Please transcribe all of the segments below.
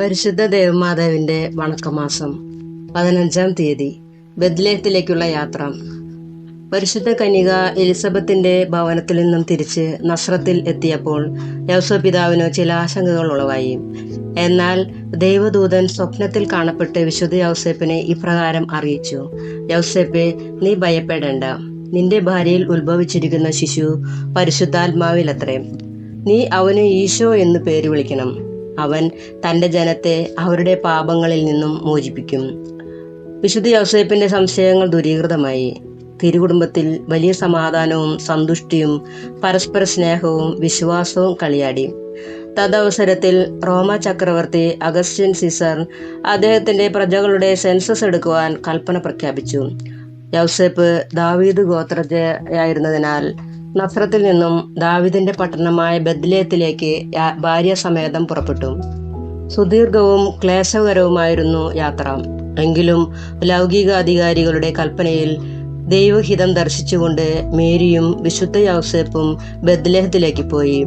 പരിശുദ്ധ ദേവമാതാവിന്റെ വണക്കമാസം പതിനഞ്ചാം തീയതി ബദ്ലേഹത്തിലേക്കുള്ള യാത്ര. പരിശുദ്ധ കന്യക എലിസബത്തിന്റെ ഭവനത്തിൽ നിന്നും തിരിച്ച് നസ്രത്തിൽ എത്തിയപ്പോൾ യൗസ പിതാവിന് ചില ആശങ്കകൾ ഉളവായി. എന്നാൽ ദൈവദൂതൻ സ്വപ്നത്തിൽ കാണപ്പെട്ട് വിശുദ്ധ യൗസേപ്പിനെ ഇപ്രകാരം അറിയിച്ചു. യൗസേപ്പെ നീ ഭയപ്പെടേണ്ട. നിന്റെ ഭാര്യയിൽ ഉത്ഭവിച്ചിരിക്കുന്ന ശിശു പരിശുദ്ധാത്മാവിലത്രേ. നീ അവന് ഈശോ എന്ന് പേര് വിളിക്കണം. അവൻ തന്റെ ജനത്തെ അവരുടെ പാപങ്ങളിൽ നിന്നും മോചിപ്പിക്കും. വിശുദ്ധ യോസേപ്പിന്റെ സംശയങ്ങൾ ദൂരീകൃതമായി. തിരുകുടുംബത്തിൽ വലിയ സമാധാനവും സന്തുഷ്ടിയും പരസ്പര സ്നേഹവും വിശ്വാസവും കളിയാടി. തദവസരത്തിൽ റോമ ചക്രവർത്തി അഗസ്റ്റ്യൻ സീസർ അദ്ദേഹത്തിന്റെ പ്രജകളുടെ സെൻസസ് എടുക്കുവാൻ കൽപ്പന പ്രഖ്യാപിച്ചു. യൗസേപ്പ് ദാവീദ് ഗോത്രജയായിരുന്നതിനാൽ നസ്രത്തിൽ നിന്നും ദാവിദിന്റെ പട്ടണമായ ബദ്ലേത്തിലേക്ക് ഭാര്യ സമേതം പുറപ്പെട്ടു. സുദീർഘവും ക്ലേശകരവുമായിരുന്നു യാത്ര. എങ്കിലും ലൗകിക അധികാരികളുടെ കൽപ്പനയിൽ ദൈവഹിതം ദർശിച്ചുകൊണ്ട് മേരിയും വിശുദ്ധ യൗസേപ്പും ബദ്ലേഹത്തിലേക്ക് പോയി.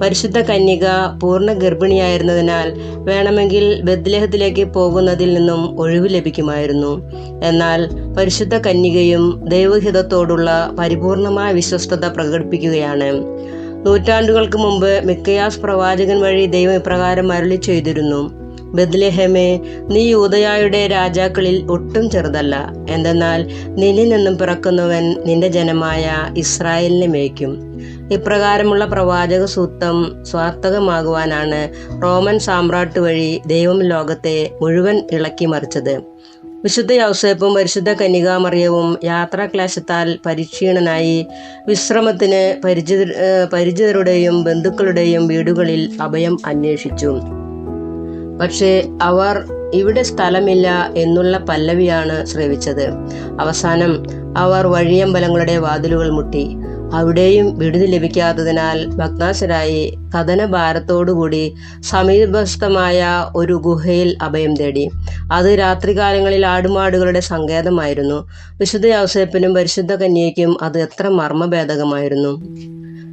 പരിശുദ്ധ കന്യക പൂർണ ഗർഭിണിയായിരുന്നതിനാൽ വേണമെങ്കിൽ ബദ്ലേഹത്തിലേക്ക് പോകുന്നതിൽ നിന്നും ഒഴിവ് ലഭിക്കുമായിരുന്നു. എന്നാൽ പരിശുദ്ധ കന്യകയും ദൈവഹിതത്തോടുള്ള പരിപൂർണമായ വിശ്വസ്തത പ്രകടിപ്പിക്കുകയാണ്. നൂറ്റാണ്ടുകൾക്ക് മുമ്പ് മിക്കയാസ് പ്രവാചകൻ വഴി ദൈവം ഇപ്രകാരം അരളി ചെയ്തിരുന്നു ബദ്ലേഹമേ നീ യൂതയായുടെ രാജാക്കളിൽ ഒട്ടും ചെറുതല്ല. എന്തെന്നാൽ നിന്നിൽ നിന്നും പിറക്കുന്നവൻ നിന്റെ ജനമായ ഇസ്രായേലിനെ മേയ്ക്കും. ഇപ്രകാരമുള്ള പ്രവാചക സൂക്തം സ്വാർത്ഥകമാകുവാനാണ് റോമൻ സാമ്രാട്ട് വഴി ദൈവം ലോകത്തെ മുഴുവൻ ഇളക്കി മറിച്ചത്. വിശുദ്ധ യൗസേപ്പും പരിശുദ്ധ കന്യകാമറിയവും യാത്രാക്ലേശത്താൽ പരിക്ഷീണനായി വിശ്രമത്തിന് പരിചിത പരിചിതരുടെയും ബന്ധുക്കളുടെയും വീടുകളിൽ അഭയം അന്വേഷിച്ചു. പക്ഷേ അവർ ഇവിടെ സ്ഥലമില്ല എന്നുള്ള പല്ലവിയാണ് ശ്രവിച്ചത്. അവസാനം അവർ വഴിയമ്പലങ്ങളുടെ വാതിലുകൾ മുട്ടി. അവിടെയും വിടുതി ലഭിക്കാത്തതിനാൽ ഭഗ്നാശരായി കഥനഭാരത്തോടുകൂടി സമീപസ്ഥമായ ഒരു ഗുഹയിൽ അഭയം തേടി. അത് രാത്രികാലങ്ങളിൽ ആടുമാടുകളുടെ സങ്കേതമായിരുന്നു. വിശുദ്ധ യൗസേപ്പിനും പരിശുദ്ധ കന്യയ്ക്കും അത് എത്ര മർമ്മഭേദകമായിരുന്നു.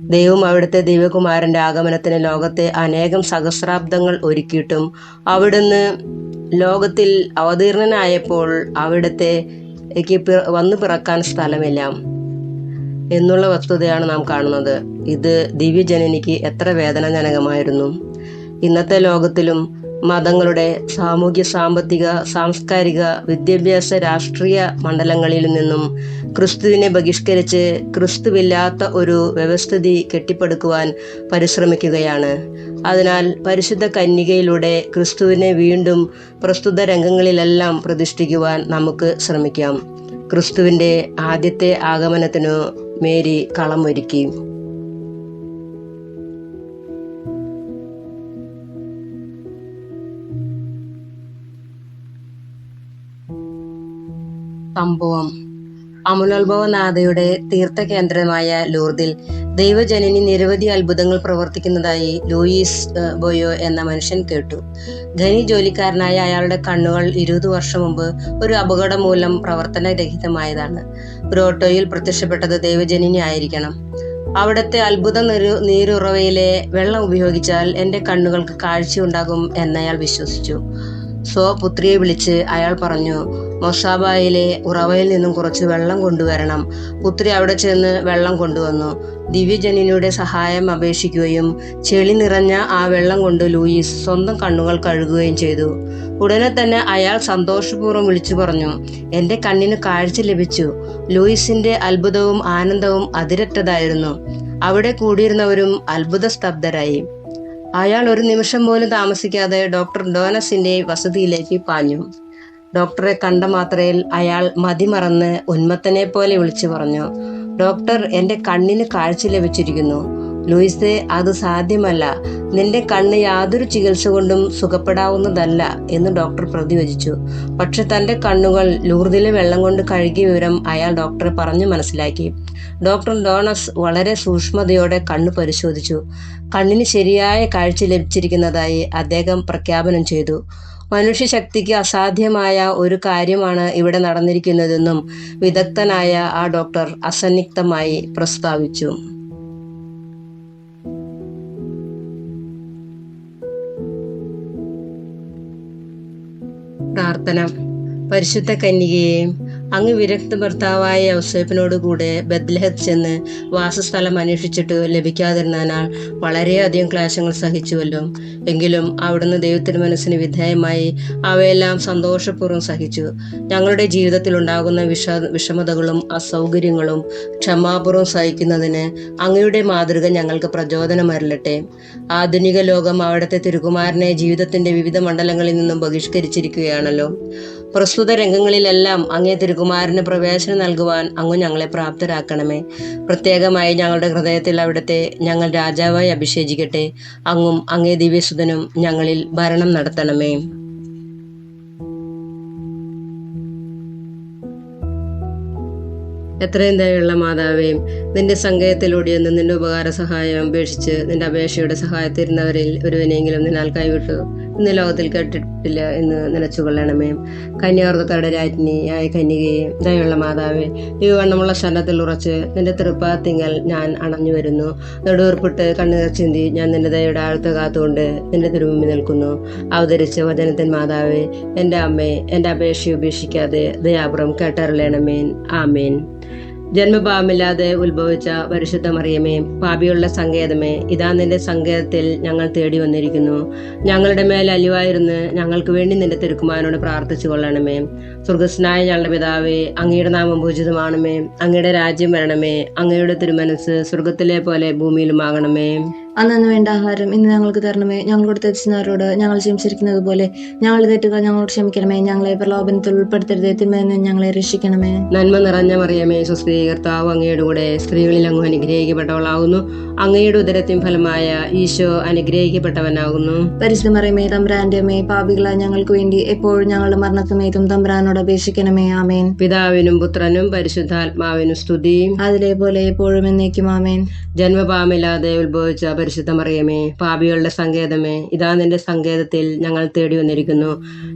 ദൈവം അവിടുത്തെ ദിവ്യകുമാരന്റെ ആഗമനത്തിന് ലോകത്തെ അനേകം സഹസ്രാബ്ദങ്ങൾ ഒരുക്കിയിട്ടും അവിടുന്ന് ലോകത്തിൽ അവതീർണനായപ്പോൾ അവിടുത്തെ വന്നു പിറക്കാൻ സ്ഥലമില്ല. എന്നുള്ള വസ്തുതയാണ് നാം കാണുന്നത്. ഇത് ദിവ്യജനനിക്ക് എത്ര വേദനാജനകമായിരുന്നു. ഇന്നത്തെ ലോകത്തിലും മതങ്ങളുടെ സാമൂഹ്യ സാമ്പത്തിക സാംസ്കാരിക വിദ്യാഭ്യാസ രാഷ്ട്രീയ മണ്ഡലങ്ങളിൽ നിന്നും ക്രിസ്തുവിനെ ബഹിഷ്കരിച്ച് ക്രിസ്തുവില്ലാത്ത ഒരു വ്യവസ്ഥിതി കെട്ടിപ്പടുക്കുവാൻ പരിശ്രമിക്കുകയാണ്. അതിനാൽ പരിശുദ്ധ കന്യകയിലൂടെ ക്രിസ്തുവിനെ വീണ്ടും പ്രസ്തുത രംഗങ്ങളിലെല്ലാം പ്രതിഷ്ഠിക്കുവാൻ നമുക്ക് ശ്രമിക്കാം. ക്രിസ്തുവിന്റെ ആദ്യത്തെ ആഗമനത്തിനു മേരി കളമൊരുക്കി സംഭവം അമലോത്ഭവനാഥയുടെ തീർത്ഥകേന്ദ്രമായ ലൂർദിൽ ദൈവജനനി നിരവധി അത്ഭുതങ്ങൾ പ്രവർത്തിക്കുന്നതായി ലൂയിസ് ബോയോ എന്ന മനുഷ്യൻ കേട്ടു. ധനി ജോലിക്കാരനായ അയാളുടെ കണ്ണുകൾ ഇരുപത് വർഷം മുമ്പ് ഒരു അപകടം മൂലം പ്രവർത്തനരഹിതമായതാണ്. ബ്രോട്ടോയിൽ പ്രത്യക്ഷപ്പെട്ടത് ദൈവജനനി ആയിരിക്കണം. അവിടുത്തെ അത്ഭുത നിരു നീരുറവയിലെ വെള്ളം ഉപയോഗിച്ചാൽ എന്റെ കണ്ണുകൾക്ക് കാഴ്ച കാഴ്ചയുണ്ടാകും എന്നയാൾ വിശ്വസിച്ചു. സോ പുത്രിയെ വിളിച്ച് അയാൾ പറഞ്ഞു മൊസാബായിലെ ഉറവയിൽ നിന്നും കുറച്ച് വെള്ളം കൊണ്ടുവരണം. പുത്രി അവിടെ ചെന്ന് വെള്ളം കൊണ്ടുവന്നു. ദിവ്യജനിയുടെ സഹായം അപേക്ഷിക്കുകയും ചെളി നിറഞ്ഞ ആ വെള്ളം കൊണ്ട് ലൂയിസ് സ്വന്തം കണ്ണുകൾ കഴുകുകയും ചെയ്തു. ഉടനെ തന്നെ അയാൾ സന്തോഷപൂർവം വിളിച്ചു പറഞ്ഞു എന്റെ കണ്ണിന് കാഴ്ച ലഭിച്ചു. ലൂയിസിന്റെ അത്ഭുതവും ആനന്ദവും അതിരറ്റതായിരുന്നു അവിടെ കൂടിയിരുന്നവരും അത്ഭുത സ്തബ്ധരായി അയാൾ ഒരു നിമിഷം പോലും താമസിക്കാതെ ഡോക്ടർ ഡോനസിന്റെ വസതിയിലേക്ക് പാഞ്ഞു. ഡോക്ടറെ കണ്ട മാത്രയിൽ അയാൾ മതിമറന്ന് ഉന്മത്തനെ പോലെ വിളിച്ചു പറഞ്ഞു. ഡോക്ടർ എന്റെ കണ്ണിന് കാഴ്ച ലഭിച്ചിരിക്കുന്നു. ലൂയിസെ അത് സാധ്യമല്ല. നിന്റെ കണ്ണ് യാതൊരു ചികിത്സ കൊണ്ടും സുഖപ്പെടാവുന്നതല്ല എന്ന് ഡോക്ടർ പ്രതിവചിച്ചു. പക്ഷെ തന്റെ കണ്ണുകൾ ലൂർദിലെ വെള്ളം കൊണ്ട് കഴുകിയ വിവരം അയാൾ ഡോക്ടറെ പറഞ്ഞു മനസ്സിലാക്കി. ഡോക്ടർ ഡോണസ് വളരെ സൂക്ഷ്മതയോടെ കണ്ണ് പരിശോധിച്ചു. കണ്ണിന് ശരിയായ കാഴ്ച ലഭിച്ചിരിക്കുന്നതായി അദ്ദേഹം പ്രഖ്യാപനം ചെയ്തു. മനുഷ്യശക്തിക്ക് അസാധ്യമായ ഒരു കാര്യമാണ് ഇവിടെ നടന്നിരിക്കുന്നതെന്നും വിദഗ്ധനായ ആ ഡോക്ടർ അസന്നിഗ്ധമായി പ്രസ്താവിച്ചു. പ്രാർത്ഥന. പരിശുദ്ധ കന്യകയെ അങ്ങ് വിരക്ത ഭർത്താവായ യൗസേപ്പിനോടുകൂടെ ബദ്ലഹത്ത് ചെന്ന് വാസസ്ഥലം അന്വേഷിച്ചിട്ട് ലഭിക്കാതിരുന്നതിനാൽ വളരെയധികം ക്ലേശങ്ങൾ സഹിച്ചുവല്ലോ. എങ്കിലും അവിടുന്ന് ദൈവത്തിന് മനസ്സിന് വിധേയമായി അവയെല്ലാം സന്തോഷപൂർവം സഹിച്ചു. ഞങ്ങളുടെ ജീവിതത്തിൽ ഉണ്ടാകുന്ന വിഷ വിഷമതകളും അസൗകര്യങ്ങളും ക്ഷമാപൂർവം സഹിക്കുന്നതിന് അങ്ങയുടെ മാതൃക ഞങ്ങൾക്ക് പ്രചോദനമരലട്ടെ ആധുനിക ലോകം അവിടുത്തെ തിരുകുമാരനെ ജീവിതത്തിന്റെ വിവിധ മണ്ഡലങ്ങളിൽ നിന്നും ബഹിഷ്കരിച്ചിരിക്കുകയാണല്ലോ. പ്രസ്തുത രംഗങ്ങളിലെല്ലാം അങ്ങേ തിരുകുമാരന് പ്രവേശനം നൽകുവാൻ അങ്ങ് ഞങ്ങളെ പ്രാപ്തരാക്കണമേ. പ്രത്യേകമായി ഞങ്ങളുടെ ഹൃദയത്തിൽ അവിടുത്തെ ഞങ്ങൾ രാജാവായി അഭിഷേചിക്കട്ടെ. അങ്ങും അങ്ങേ ദിവ്യസുതനും ഞങ്ങളിൽ ഭരണം നടത്തണമേ. എത്രയും ദയുള്ള മാതാവേ നിന്റെ സങ്കേതത്തിലൂടെ ഒന്ന് നിന്റെ ഉപകാര സഹായം അപേക്ഷിച്ച് നിന്റെ അപേക്ഷയുടെ സഹായത്തിരുന്നവരിൽ ഒരുവനെങ്കിലും നിന്നാൽ കൈവിട്ടു. ഇന്ന് ലോകത്തിൽ കേട്ടിട്ടില്ല എന്ന് നിലച്ചുകൊള്ളണമേ. കന്യാർത്തയുടെ രാജ്ഞിയായ കന്യകയെ ദയുള്ള മാതാവേ ഈ വണ്ണമുള്ള ശരണത്തിൽ ഉറച്ച് നിന്റെ തൃപ്പാത്തിങ്കൽ ഞാൻ അണഞ്ഞു വരുന്നു. നെടുവർപ്പിട്ട് കണ്ണുനീർ ചിന്തി ഞാൻ നിന്റെ ദയയുടെ ആഴത്ത് കാത്തുകൊണ്ട് നിന്റെ തിരുമുമ്പിൽ നിൽക്കുന്നു. അവതരിച്ച വചനത്തിൻ മാതാവേ എന്റെ അമ്മേ എന്റെ അപേക്ഷ ഉപേക്ഷിക്കാതെ ദയാപുറം കേട്ടറിയണമേൻ ആമേൻ. ജന്മഭാവമില്ലാതെ ഉത്ഭവിച്ച പരിശുദ്ധ മറിയമേ പാപിയുള്ള സങ്കേതമേ ഇതാ നിന്റെ സങ്കേതത്തിൽ ഞങ്ങൾ തേടി വന്നിരിക്കുന്നു. ഞങ്ങളുടെ മേൽ അലിവായിരുന്ന് ഞങ്ങൾക്ക് വേണ്ടി നിന്റെ തിരുക്കുമാരനോട് പ്രാർത്ഥിച്ചു കൊള്ളണമേ. സ്വർഗസ്നായ ഞങ്ങളുടെ പിതാവേ അങ്ങയുടെ നാമം പൂജിതമാണമേ. അങ്ങയുടെ രാജ്യം വരണമേ. അങ്ങയുടെ തിരുമനസ് സ്വർഗത്തിലെ പോലെ ഭൂമിയിലുമാകണമേ. അന്നു വേണ്ട ആഹാരം ഇന്ന് ഞങ്ങൾക്ക് തരണമേ. ഞങ്ങളോട് തെറ്റിച്ചവരോട് ഞങ്ങൾ ക്ഷമിച്ചിരിക്കുന്നത് പോലെ ഞങ്ങൾ തെറ്റുകൾ ഞങ്ങളോട് ക്ഷമിക്കണമേ. ഞങ്ങളെ പ്രലോഭനത്തിൽ ഉൾപ്പെടുത്തരുത്. തിന്മയെന്ന് ഞങ്ങളെ രക്ഷിക്കണമേ. നന്മ നിറഞ്ഞ മറിയമേ സ്വസ്ഥീകർത്താവ് അങ്ങയുടെ കൂടെ സ്ത്രീകളിൽ അങ്ങ് അനുഗ്രഹിക്കപ്പെട്ടവളാകുന്നു അങ്ങയുടെ ഉദരത്തിൻ ഫലമായ ഈശോ അനുഗ്രഹിക്കപ്പെട്ടവനാകുന്നു. പരിശുദ്ധ മറിയമേ തമ്പ്രാന്റെ അമ്മേ പാപികളായ ഞങ്ങൾക്ക് വേണ്ടി എപ്പോഴും ഞങ്ങളുടെ മരണസമയത്തും തമ്പ്രാനോട് അപേക്ഷിക്കണമേ. ആമേൻ. പിതാവിനും പുത്രനും പരിശുദ്ധാത്മാവിനും സ്തുതി. അതിലെ പോലെ എപ്പോഴും എന്നേക്കും ആമേൻ. ജന്മപാമില്ലാതെ ഉത്ഭവിച്ച പരിശുദ്ധ മറിയമേ പാപികളുടെ സങ്കേതമേ ഇതാ നിന്റെ സങ്കേതത്തിൽ ഞങ്ങൾ തേടി വന്നിരിക്കുന്നു.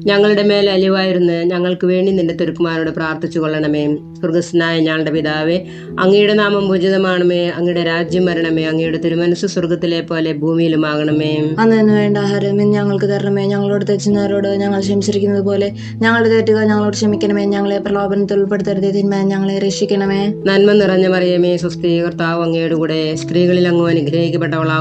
ഞങ്ങളുടെ മേൽ അലിവായിരുന്നു ഞങ്ങൾക്ക് വേണ്ടി നിന്റെ തിരുക്കുമാരോട് പ്രാർത്ഥിച്ചു കൊള്ളണമേ സ്വർഗസ്നായ ഞങ്ങളുടെ പിതാവേ അങ്ങയുടെ നാമം പൂജിതമാണമേ അങ്ങയുടെ രാജ്യം വരണമേ അങ്ങയുടെ തിരുമനസ് സ്വർഗത്തിലെ പോലെ ഭൂമിയിലുമാകണമേ. അന്ന് വേണ്ട ആഹാരം ഇന്ന് ഞങ്ങൾക്ക് തരണമേ ഞങ്ങളോട് തെച്ചുന്നവരോട് ഞങ്ങൾ ക്ഷമിച്ചിരിക്കുന്നത് പോലെ ഞങ്ങളുടെ തെറ്റുകൾ ഞങ്ങളോട് ക്ഷമിക്കണമേ ഞങ്ങളെ പ്രലോഭനത്തിൽ ഉൾപ്പെടുത്തരുത് തിന്മ ഞങ്ങളെ രക്ഷിക്കണമേ. നന്മ നിറഞ്ഞ മറിയമേ സ്വസ്ഥീകർത്താവ് അങ്ങയുടെ കൂടെ സ്ത്രീകളിൽ അങ്ങ്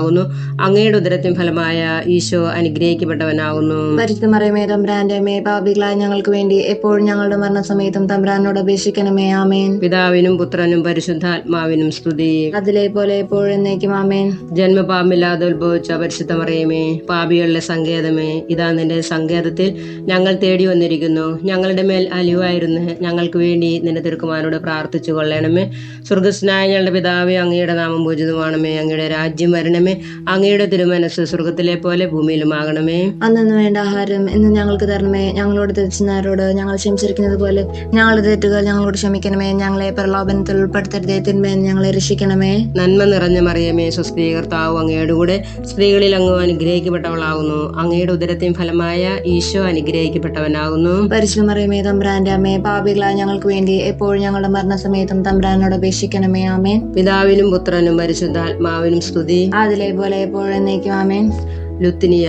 അനുഗ്രഹിക്കപ്പെട്ടവളാകുന്നു അങ്ങയുടെ ഉദരത്തിൻ ഫലമായ ഈശോ അനുഗ്രഹിക്കപ്പെട്ടവനാകുന്നു പരിശുദ്ധ മറിയമേ തമ്പ്രാന്റെ അമ്മേ പാപികളായ ഞങ്ങൾക്ക് വേണ്ടി എപ്പോഴും ഞങ്ങളുടെ മരണസമയത്തും തമ്പ്രാനോട് അപേക്ഷിക്കണമേ. ആമേൻ. പിതാവിനും പുത്രനും പരിശുദ്ധാത്മാവിനും സ്തുതി. അതിലെ പോലെ എപ്പോഴും എന്നേക്കും ആമേൻ. ജന്മപാമില്ലാതെ ഉത്ഭവിച്ച പരിശുദ്ധ മറിയമേ പാപികളുടെ സങ്കേതമേ ഇതാ നിന്റെ സങ്കേതത്തിൽ ഞങ്ങൾ തേടി വന്നിരിക്കുന്നു. ഞങ്ങളുടെ മേൽ അലിവായിരുന്നു ഞങ്ങൾക്ക് വേണ്ടി നിന്റെ തിരുക്കുമാരോട് പ്രാർത്ഥിച്ചു കൊള്ളണമേ സ്വർഗസ്നായ ഞങ്ങളുടെ പിതാവേ അങ്ങയുടെ നാമം പൂജിതമാണമേ. അങ്ങയുടെ രാജ്യം വരണമേ. അങ്ങയുടെ തിരുമനസ് സ്വർഗത്തിലെ പോലെ ഭൂമിയിലുമാകണമേ. അന്നു വേണ്ട ആഹാരം ഇന്ന് ഞങ്ങൾക്ക് തരണമേ. ഞങ്ങളോട് തെറ്റുന്നവരോട് ഞങ്ങൾ ക്ഷമിച്ചിരിക്കുന്നത് പോലെ ഞങ്ങളുടെ തെറ്റുകൾ ഞങ്ങളോട് ക്ഷമിക്കണമേ. ഞങ്ങളെ പ്രലോഭനത്തിൽ ഉൾപ്പെടുത്തരുതേ. തിന്മേ ഞങ്ങളെ രക്ഷിക്കണമേ. നന്മ നിറഞ്ഞ മറിയമേ സ്വസ്തി കർത്താവ് അങ്ങയുടെ കൂടെ സ്ത്രീകളിൽ അങ്ങ് അനുഗ്രഹിക്കപ്പെട്ടവളാകുന്നു. അങ്ങയുടെ ഉദരത്തിന് ഫലമായ ഈശോ അനുഗ്രഹിക്കപ്പെട്ടവനാകുന്നു. പരിശുദ്ധ മറിയമേ തമ്പ്രാന്റെ അമ്മേ പാപികളായ ഞങ്ങൾക്ക് വേണ്ടി എപ്പോഴും ഞങ്ങളുടെ മരണസമയത്തും തമ്പ്രാനോട് അപേക്ഷിക്കണമേ. ആമേൻ. പിതാവിനും പുത്രനും പരിശുദ്ധാത്മാവിനും സ്തുതി. അതിലെ പോലെ എപ്പോഴെന്നേക്കും ആമേൻ. ലുത്തിനിയ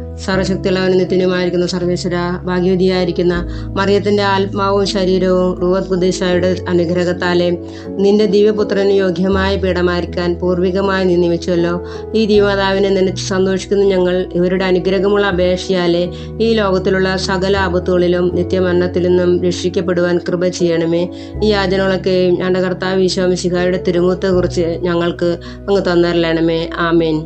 സർവശക്തിയുള്ളവനും നിത്യനുമായിരിക്കുന്ന സർവേശ്വര ഭാഗ്യവതിയായിരിക്കുന്ന മറിയത്തിന്റെ ആത്മാവും ശരീരവും റൂവത് കുദീശായുടെ അനുഗ്രഹത്താലെ നിന്റെ ദിവ്യപുത്രന് യോഗ്യമായ പീഠമായിരിക്കാൻ പൂർവികമായി നീ നിയമിച്ചുവല്ലോ. ഈ ദിവമാതാവിനെ നിന്നെ സന്തോഷിക്കുന്ന ഞങ്ങൾ ഇവരുടെ അനുഗ്രഹമുള്ള അപേക്ഷയാലെ ഈ ലോകത്തിലുള്ള സകല ആപത്തുകളിലും നിത്യമരണത്തിൽ നിന്നും രക്ഷിക്കപ്പെടുവാൻ കൃപ ചെയ്യണമേ. ഈ യാചനകളൊക്കെയും ഞങ്ങളുടെ കർത്താവ് ഈശോമിശിഹായുടെ തിരുമുഖത്തെക്കുറിച്ച് ഞങ്ങൾക്ക് അങ്ങ് തന്നരലണമേ ആമേൻ.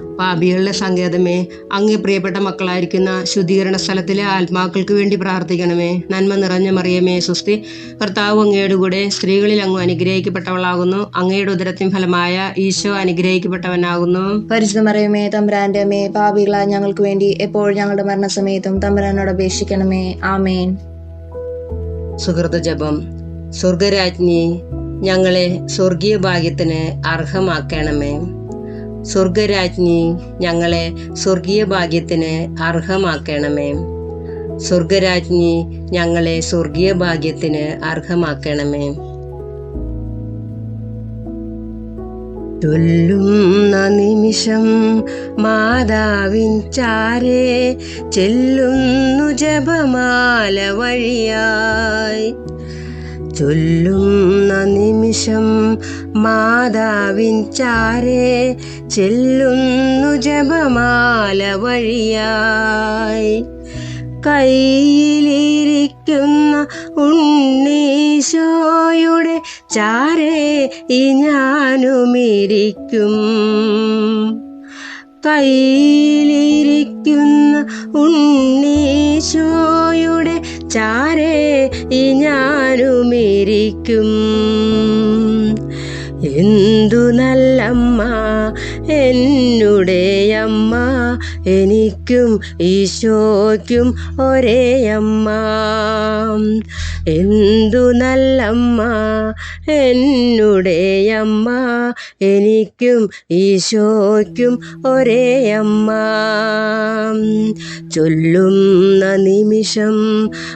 പാപികളുടെ സങ്കേതമേ അങ്ങേ പ്രിയപ്പെട്ട മക്കളായിരിക്കുന്ന ശുദ്ധീകരണ സ്ഥലത്തിലെ ആത്മാക്കൾക്ക് വേണ്ടി പ്രാർത്ഥിക്കണമേ. നന്മ നിറഞ്ഞ മറിയമേ സുസ്തി. കർത്താവ് അങ്ങയുടെ കൂടെ സ്ത്രീകളിൽ അങ്ങ് അനുഗ്രഹിക്കപ്പെട്ടവളാകുന്നു. അങ്ങയുടെ ഉദരത്തിൻ ഫലമായ ഈശോ അനുഗ്രഹിക്കപ്പെട്ടവനാകുന്നു. പരിശുദ്ധ മറിയമേ തമ്പ്രാന്റെ അമ്മേ പാപികളായ ഞങ്ങൾക്ക് വേണ്ടി എപ്പോഴും ഞങ്ങളുടെ മരണസമയത്തും തമ്പ്രാനോട് അപേക്ഷിക്കണമേ. ആമേൻ. സുഹൃത ജപം. സ്വർഗരാജ്ഞി ഞങ്ങളെ സ്വർഗീയ ഭാഗ്യത്തിന് അർഹമാക്കണമേ. സ്വർഗരാജ്ഞി ഞങ്ങളെ സ്വർഗീയ ഭാഗ്യത്തിന് അർഹമാക്കണമേ. സ്വർഗരാജ്ഞി ഞങ്ങളെ സ്വർഗീയ ഭാഗ്യത്തിന് അർഹമാക്കണമേ. ചൊല്ലുന്ന നിമിഷം മാതാവിൻ ചാരേ ചെല്ലുന്നു ജപമാല വഴിയായി. ചൊല്ലുന്ന നിമിഷം മാതാവിൻ ചാരേ ചെല്ലുന്നു ജപമാല വഴിയായി. കയ്യിലിരിക്കുന്ന ഉണ്ണീശോയുടെ ചാരേ ഈ ഞാനുമിരിക്കും. കയ്യിലിരിക്കുന്ന ഉണ്ണീശോയുടെ ഈ ഞാനുമിരിക്കും എന്തു നല്ലമ്മ എന്നുടെ അമ്മ എനിക്കും ഈശോയ്ക്കും ഒരേ അമ്മ എന്തു നല്ലമ്മ എന്നുടെ അമ്മ എനിക്കും ഈശോയ്ക്കും ഒരേ അമ്മ ചൊല്ലുന്ന നിമിഷം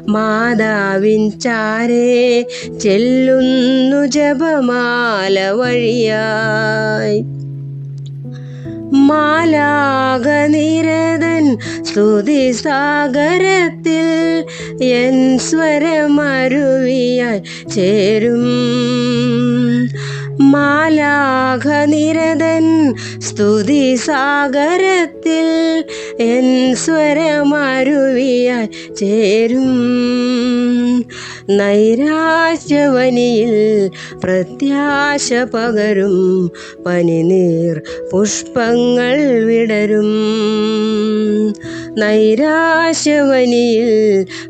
മാതാവിൻ ചാരേ ചെല്ലുന്നു ജപമാല വഴിയായി. മാലാക നിരതൻ സ്തുതി സാഗരത്തിൽ എൻ സ്വരമരുവിയായി ചേരും. മാലാഘനിരതൻ സ്തുതി സാഗരത്തിൽ എൻ സ്വരമരുവിയായി ചേരും. നൈരാശ്യവനിയിൽ പ്രത്യാശ പകരും പനിനീർ പുഷ്പങ്ങൾ വിടരും. നൈരാശ്യവനിയിൽ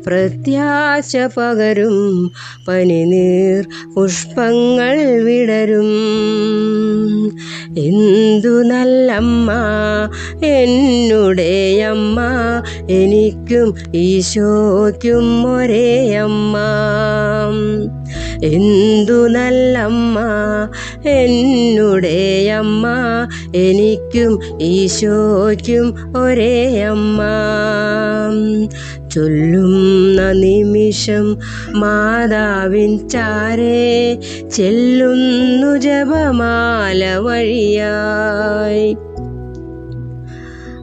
പ്രത്യാശ പകരും പനിനീർ പുഷ്പങ്ങൾ വിടരും. എന്തു നല്ലമ്മ എന്നുടേയമ്മ എനിക്കും ഈശോയ്ക്കും ഒരേ അമ്മ എന്തു നല്ലമ്മ എന്നുടെ അമ്മ എനിക്കും ഈശോയ്ക്കും ഒരേ അമ്മ. ചൊല്ലുന്ന നിമിഷം മാതാവിൻ ചാരേ ചെല്ലുന്നു ജപമാല വഴിയായി.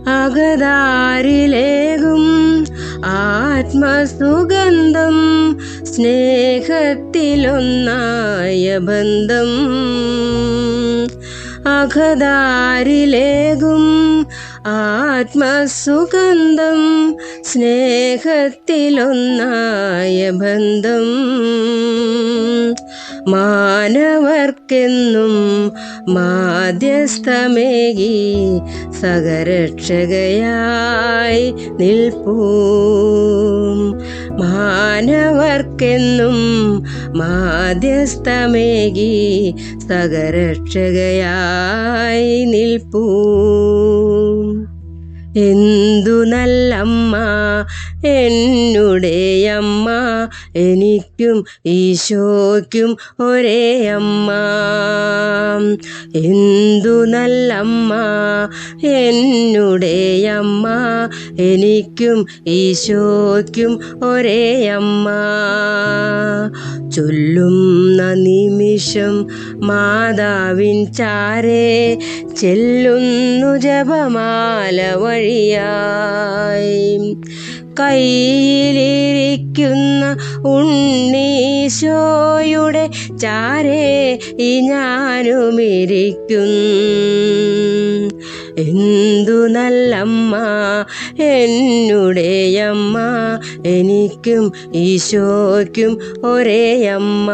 അകതാരിലേകും ആത്മസുഗന്ധം സ്നേഹത്തിലൊന്നായ ബന്ധം അഖദാരിലേകും ആത്മസുഗന്ധം സ്നേഹത്തിലൊന്നായ ബന്ധം മാനവർക്കെന്നും മാധ്യസ്ഥമേകി സഹരക്ഷകയായി നിൽപ്പൂ. മാനവർക്കെന്നും മാധ്യസ്ഥമേകി സഹരക്ഷകയായി നിൽപ്പൂ. എന്തു നല്ലമ്മ എന്നുടെ അമ്മ എനിക്കും ഈശോയ്ക്കും ഒരേ അമ്മ. എന്തു നല്ലമ്മ എന്നുടെ അമ്മ. എനിക്കും ഈശോയ്ക്കും ഒരേ അമ്മ. ചൊല്ലുന്ന നിമിഷം മാതാവിൻ ചാരേ ചെല്ലുന്നു ജപമാല വഴിയായി. കയ്യിലിരിക്കുന്ന ഉണ്ണീശോയുടെ ചാരേ ഈ ഞാനുമിരിക്കും എന്തു നല്ലമ്മ എന്നുടേയമ്മ എനിക്കും ഈശോയ്ക്കും ഒരേ അമ്മ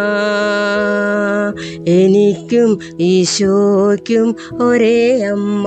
എനിക്കും ഈശോയ്ക്കും ഒരേ അമ്മ